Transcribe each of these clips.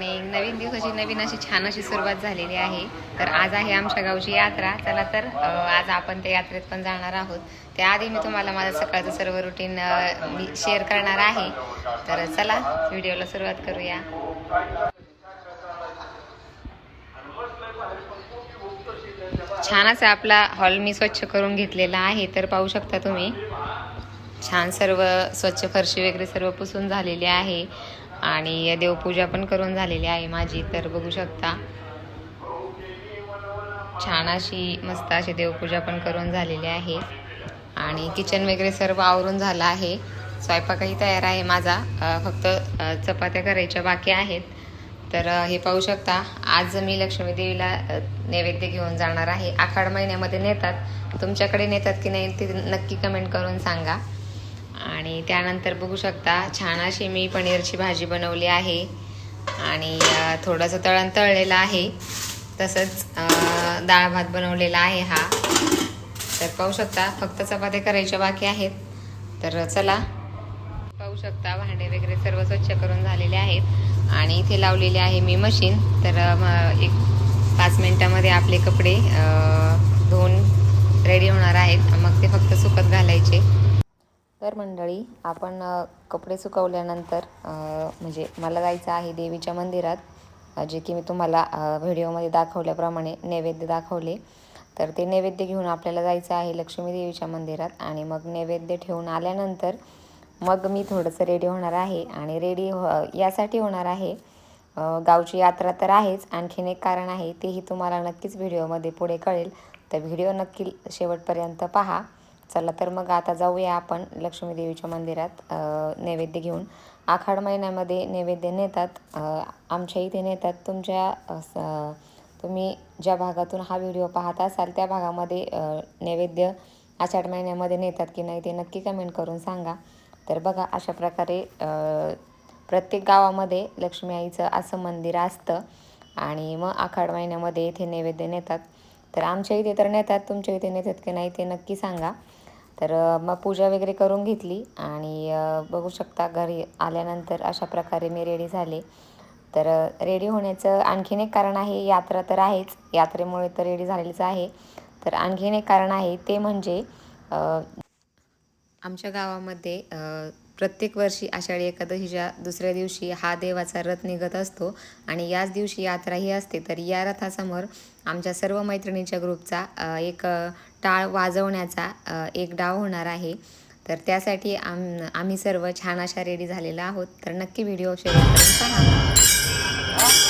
आणि नवीन दिवसाची नवीन अशी छान अशी सुरुवात झालेली आहे. तर आज आहे आमच्या गावची यात्रा. चला तर आज आपण त्या यात्रेत पण जाणार आहोत. त्याआधी मी तुम्हाला माझं सकाळचं सर्व रुटीन मी शेअर करणार आहे. तर चला व्हिडिओला सुरुवात करूया. छान असा आपला हॉल मी स्वच्छ करून घेतलेला आहे. तर पाहू शकता तुम्ही छान सर्व स्वच्छ फरशी वगैरे सर्व पुसून झालेली आहे. आणि देवपूजा पण करून झालेली आहे माझी तर बघू शकता. छान अशी मस्त अशी देवपूजा पण करून झालेली आहे. आणि किचन वगैरे सर्व आवरून झालं आहे. स्वयंपाकही तयार आहे माझा. फक्त चपात्या करायच्या बाकी आहेत. तर हे पाहू शकता आज मी लक्ष्मी देवीला नैवेद्य घेऊन जाणार आहे. आखाड महिन्यामध्ये नेतात. तुमच्याकडे नेतात की नाही ते नक्की कमेंट करून सांगा. आणि त्यानंतर बघू शकता छान अशी मी पनीरची भाजी बनवली आहे. आणि थोडंसं तळण तळलेलं आहे. तसंच डाळ भात बनवलेला आहे हा. तर पाहू शकता फक्त चपात्या करायच्या बाकी आहेत. तर चला. पाहू शकता भांडे वगैरे सर्व स्वच्छ करून झालेले आहेत. आणि इथे लावलेली आहे मी मशीन. तर एक पाच मिनटामध्ये आपले कपडे धुवून रेडी होणार आहेत. मग ते फक्त सुकत घालायचे. तर मंडळी आपण कपडे सुकवल्यानंतर म्हणजे मला जायचं आहे देवीच्या मंदिरात जे की मी तुम्हाला व्हिडिओमध्ये दाखवल्याप्रमाणे नैवेद्य दाखवले. तर ते नैवेद्य घेऊन आपल्याला जायचं आहे लक्ष्मी देवीच्या मंदिरात आणि मग नैवेद्य ठेवून आल्यानंतर मग मी थोडंसं रेडी होणार आहे आणि रेडी हो यासाठी होणार आहे गावची यात्रा तर आहेच आणखीन एक कारण आहे तेही तुम्हाला नक्कीच व्हिडिओमध्ये पुढे कळेल. तर व्हिडिओ नक्की शेवटपर्यंत पहा. चला तर मग आता जाऊया आपण लक्ष्मी देवीच्या मंदिरात नैवेद्य घेऊन. आखाड महिन्यामध्ये नैवेद्य नेतात आमच्या इथे नेतात. तुमच्या तुम्ही ज्या भागातून हा व्हिडिओ पाहत असाल त्या भागामध्ये नैवेद्य आषाढ महिन्यामध्ये नेतात की नाही ते नक्की कमेंट करून सांगा. तर बघा अशा प्रकारे प्रत्येक गावामध्ये लक्ष्मी आईचं असं मंदिर असतं आणि मग आखाड महिन्यामध्ये इथे नैवेद्य नेतात. तर आमच्या इथे तर नेतात तुमच्या इथे नेतात की नाही ते नक्की सांगा. तर मग पूजा वगैरे करून घेतली आणि बघू शकता घरी आल्यानंतर अशा प्रकारे मी रेडी झाले. तर रेडी होण्याचं आणखीन एक कारण आहे यात्रा तर आहेच. यात्रेमुळे तर रेडी झालेलीच आहे. तर आणखीन एक कारण आहे ते म्हणजे आमच्या गावामध्ये प्रत्येक वर्षी आषाढी एकादशीच्या दुसऱ्या दिवशी हा देवाचा रथ निघत असतो आणि याच दिवशी यात्राही असते. तर या रथासमोर आमच्या सर्व मैत्रिणींच्या ग्रुपचा एक टाळ वाजवण्याचा एक डाव होणार आहे. तर त्यासाठी आम आम्ही सर्व छान अशा रेडी झालेला आहोत. तर नक्की व्हिडिओ शेवटपर्यंत पहा.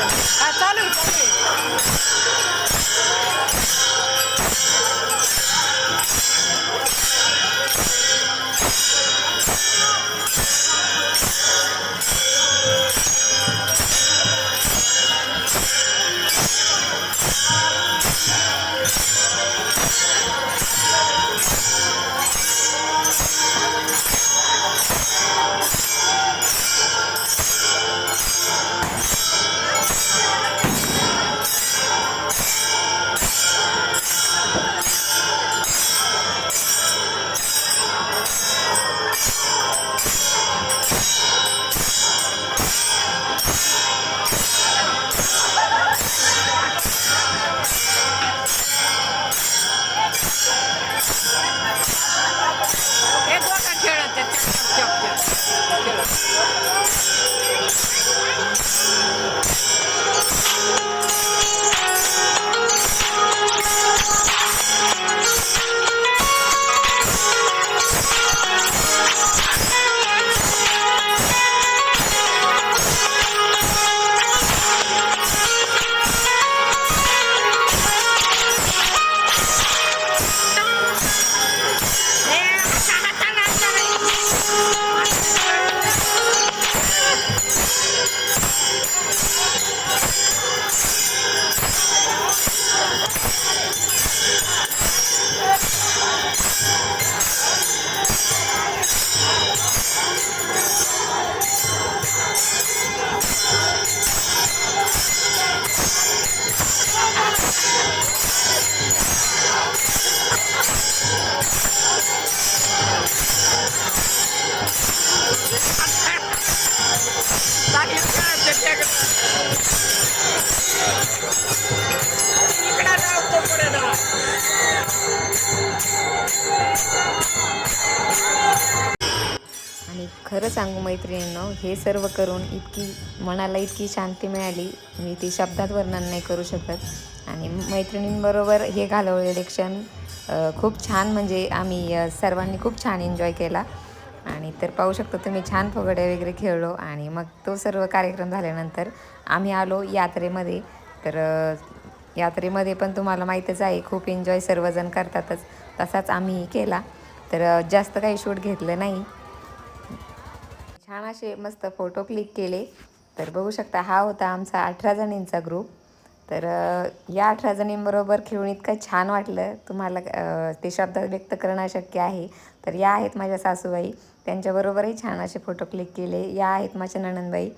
हा चालू आहे खरं सांगू मैत्रिणींनो हे सर्व करून इतकी मनाला इतकी शांती मिळाली. मी ती शब्दात वर्णन नाही करू शकत. आणि मैत्रिणींबरोबर हे घालवलेले क्षण खूप छान म्हणजे आम्ही सर्वांनी खूप छान एन्जॉय केला. आणि तर पाहू शकतो तुम्ही छान फुगड्या वगैरे खेळलो. आणि मग तो सर्व कार्यक्रम झाल्यानंतर आम्ही आलो यात्रेमध्ये. तर यात्रेमध्ये पण तुम्हाला माहीतच आहे खूप एन्जॉय सर्वजण करतातच. तसाच आम्हीही केला. तर जास्त काही शूट घेतलं नाही. छान असे मस्त फोटो क्लिक केले. तर बघू शकता हा होता आमचा अठरा जणींचा ग्रुप तर या अठरा जणींबरोबर खेळून इतकं छान वाटलं. तुम्हाला ते शब्द व्यक्त करणं शक्य आहे. तर या आहेत माझ्या सासूबाई. त्यांच्याबरोबरही छान असे फोटो क्लिक केले. या आहेत माझ्या नणंदबाई.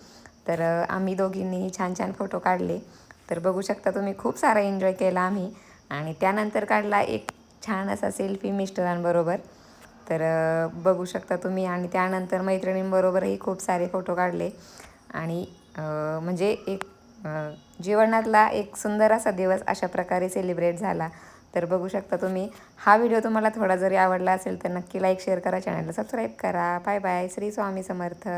तर आम्ही दोघींनीही छान छान फोटो काढले. तर बघू शकता तुम्ही खूप सारा एन्जॉय केला आम्ही. आणि त्यानंतर काढला एक छान असा सेल्फी मिस्टरांबरोबर. तर बघू शकता तुम्ही. आणि त्यानंतर मैत्रिणींबरोबरही खूप सारे फोटो काढले. आणि म्हणजे एक जीवनातला एक सुंदर असा दिवस अशा प्रकारे सेलिब्रेट झाला. तर बघू शकता तुम्ही. हा व्हिडिओ तुम्हाला थोडा जरी आवडला असेल तर नक्की लाईक शेअर करा. चॅनलला सबस्क्राईब करा. Bye bye Shri Swami Samarth.